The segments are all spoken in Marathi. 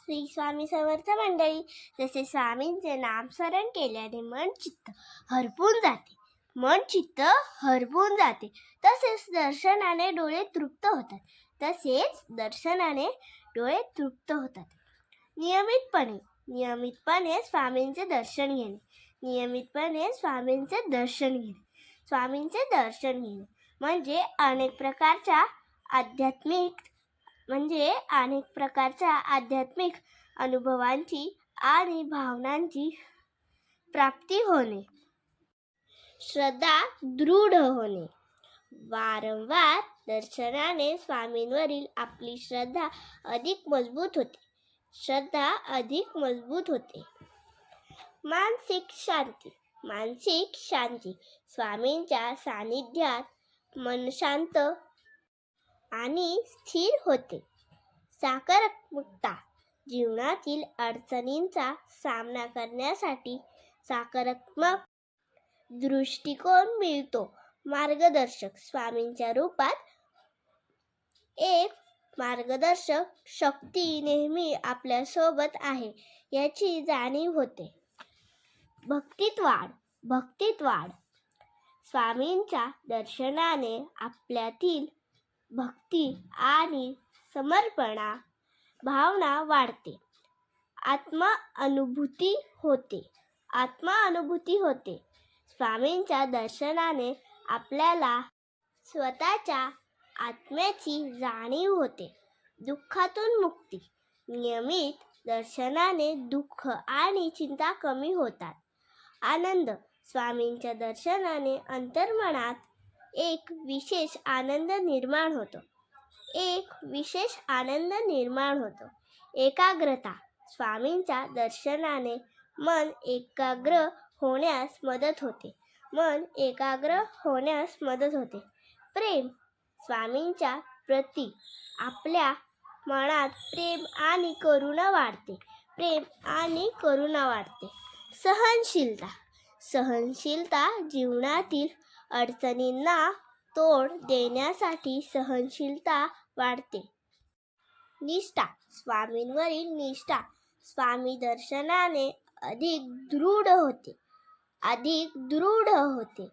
श्री स्वामी समर्थ मंडळी जसे स्वामींचे नामस्मरण केल्याने मन चित्त हरपून जाते. मन चित्त हरपून जाते. तसेच दर्शनाने डोळे तृप्त होतात. तसेच दर्शनाने डोळे तृप्त होतात. नियमितपणे नियमितपणे स्वामींचे दर्शन घेणे. नियमितपणे स्वामींचे दर्शन घेणे. स्वामींचे दर्शन घेणे. म्हणजे अनेक प्रकारच्या आध्यात्मिक म्हणजे अनेक प्रकारच्या आध्यात्मिक अनुभवांची आणि भावनांची प्राप्ती होणे. श्रद्धा दृढ होणे. वारंवार दर्शनाने स्वामींवरील आपली श्रद्धा अधिक मजबूत होते. श्रद्धा अधिक मजबूत होते. मानसिक शांती. मानसिक शांती स्वामींच्या सानिध्यात मन शांत आणि स्थिर होते. साकारात्मकता जीवनातील अडचणींचा सामना करण्यासाठी साकारात्मक दृष्टिकोन मिळतो. मार्गदर्शक स्वामींच्या रूपात एक मार्गदर्शक शक्ती नेहमी आपल्यासोबत आहे याची जाणीव होते. भक्तीत वाढ भक्तीत वाढ स्वामींच्या दर्शनाने आपल्यातील भक्ती आणि समर्पणा भावना वाढते. आत्मा अनुभूती होते. आत्मा अनुभूती होते. स्वामींच्या दर्शनाने आपल्याला स्वतःच्या आत्म्याची जाणीव होते. दुःखातून मुक्ती. नियमित दर्शनाने दुःख आणि चिंता कमी होतात. आनंद स्वामींच्या दर्शनाने अंतर्मनात एक विशेष आनंद निर्माण होतो. एक विशेष आनंद निर्माण होतो. एकाग्रता स्वामींच्या दर्शनाने मन एकाग्र होण्यास मदत होते. मन एकाग्र होण्यास मदत होते. प्रेम स्वामींच्या प्रती आपल्या मनात प्रेम आणि करुणा वाढते. प्रेम आणि करुणा वाढते. सहनशीलता सहनशीलता जीवनातील अडचणींना तोड देण्यासाठी सहनशीलता वाढते. निष्ठा. स्वामींवरील निष्ठा. स्वामी दर्शनाने अधिक दृढ होते. अधिक दृढ होते.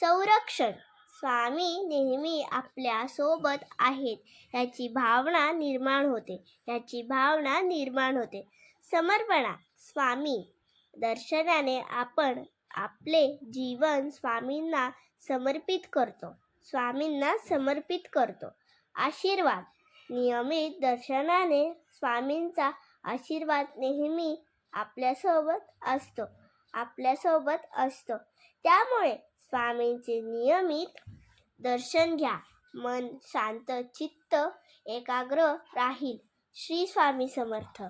संरक्षण. स्वामी नेहमी आपल्यासोबत आहेत. याची भावना निर्माण होते. याची भावना निर्माण होते. समर्पणा. स्वामी दर्शनाने आपण आपले जीवन स्वामींना समर्पित करतो. स्वामींना समर्पित करतो. आशीर्वाद. नियमित दर्शनाने स्वामींचा आशीर्वाद नेहमी आपल्यासोबत असतो. आपल्यासोबत असतो. त्यामुळे स्वामींचे नियमित दर्शन घ्या. मन शांत चित्त एकाग्र राहील. श्री स्वामी समर्थ.